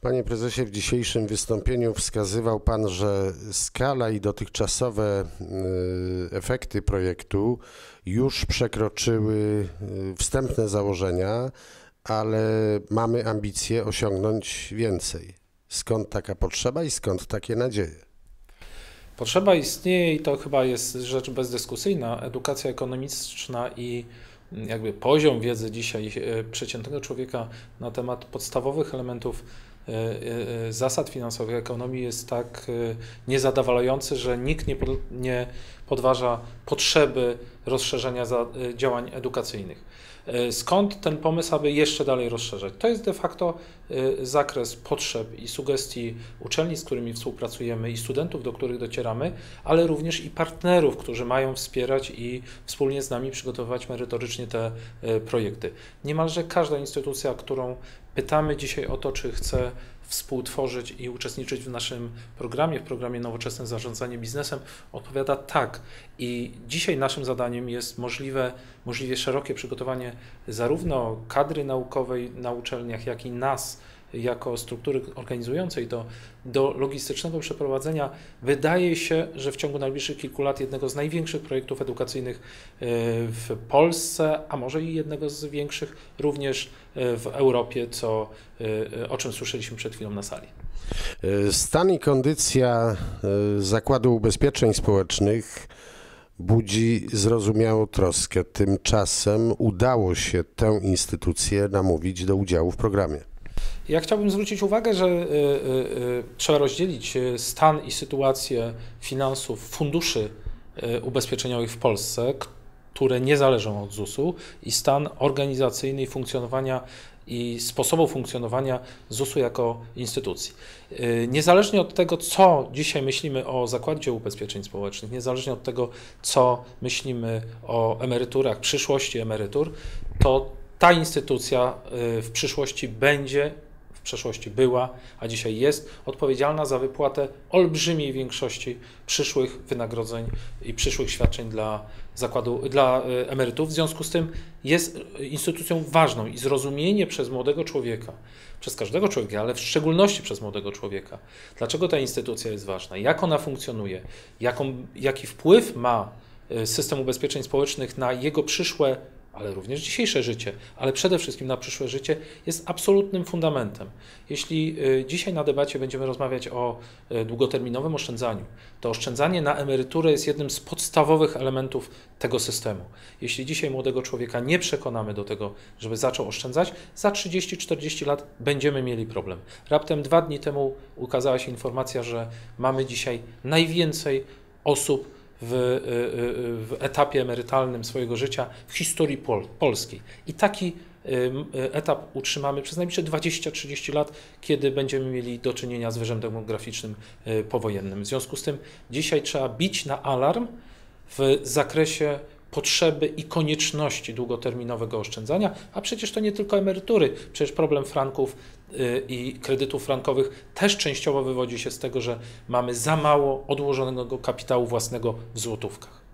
Panie prezesie, w dzisiejszym wystąpieniu wskazywał pan, że skala i dotychczasowe y, efekty projektu już przekroczyły y, wstępne założenia, ale mamy ambicje osiągnąć więcej. Skąd taka potrzeba i skąd takie nadzieje? Potrzeba istnieje i to chyba jest rzecz bezdyskusyjna. Edukacja ekonomiczna i jakby poziom wiedzy dzisiaj e, przeciętnego człowieka na temat podstawowych elementów zasad finansowych ekonomii jest tak niezadowalający, że nikt nie, nie podważa potrzeby rozszerzenia działań edukacyjnych. E, skąd ten pomysł, aby jeszcze dalej rozszerzać? To jest de facto e, zakres potrzeb i sugestii uczelni, z którymi współpracujemy i studentów, do których docieramy, ale również i partnerów, którzy mają wspierać i wspólnie z nami przygotowywać merytorycznie te e, projekty. Niemalże każda instytucja, którą pytamy dzisiaj o to, czy chce współtworzyć i uczestniczyć w naszym programie, w programie Nowoczesne Zarządzanie Biznesem, odpowiada tak. I dzisiaj naszym zadaniem jest możliwe, możliwie szerokie przygotowanie zarówno kadry naukowej na uczelniach, jak i nas jako struktury organizującej do, do logistycznego przeprowadzenia, wydaje się, że w ciągu najbliższych kilku lat jednego z największych projektów edukacyjnych e, w Polsce, a może i jednego z większych również e, w Europie, co, e, o czym słyszeliśmy przed chwilą na sali. Stan i kondycja Zakładu Ubezpieczeń Społecznych budzi zrozumiałą troskę. Tymczasem udało się tę instytucję namówić do udziału w programie. Ja chciałbym zwrócić uwagę, że y, y, y, trzeba rozdzielić stan i sytuację finansów funduszy ubezpieczeniowych w Polsce, które nie zależą od ZUS-u, i stan organizacyjny i funkcjonowania i sposobu funkcjonowania ZUS-u jako instytucji. Niezależnie od tego, co dzisiaj myślimy o Zakładzie Ubezpieczeń Społecznych, niezależnie od tego, co myślimy o emeryturach, przyszłości emerytur, to ta instytucja w przyszłości będzie przeszłości była, a dzisiaj jest odpowiedzialna za wypłatę olbrzymiej większości przyszłych wynagrodzeń i przyszłych świadczeń dla zakładu, dla e, emerytów. W związku z tym jest instytucją ważną i zrozumienie przez młodego człowieka, przez każdego człowieka, ale w szczególności przez młodego człowieka, dlaczego ta instytucja jest ważna, jak ona funkcjonuje, jaką, jaki wpływ ma e, system ubezpieczeń społecznych na jego przyszłe ale również dzisiejsze życie, ale przede wszystkim na przyszłe życie jest absolutnym fundamentem. Jeśli y, dzisiaj na debacie będziemy rozmawiać o y, długoterminowym oszczędzaniu, to oszczędzanie na emeryturę jest jednym z podstawowych elementów tego systemu. Jeśli dzisiaj młodego człowieka nie przekonamy do tego, żeby zaczął oszczędzać, za 30-40 lat będziemy mieli problem. Raptem dwa dni temu ukazała się informacja, że mamy dzisiaj najwięcej osób, w, y, y, w etapie emerytalnym swojego życia w historii Pol polskiej. I taki y, etap utrzymamy przez najbliższe 20-30 lat, kiedy będziemy mieli do czynienia z wyżem demograficznym powojennym. W związku z tym dzisiaj trzeba bić na alarm w zakresie potrzeby i konieczności długoterminowego oszczędzania, a przecież to nie tylko emerytury, przecież problem franków y, i kredytów frankowych też częściowo wywodzi się z tego, że mamy za mało odłożonego kapitału własnego w złotówkach.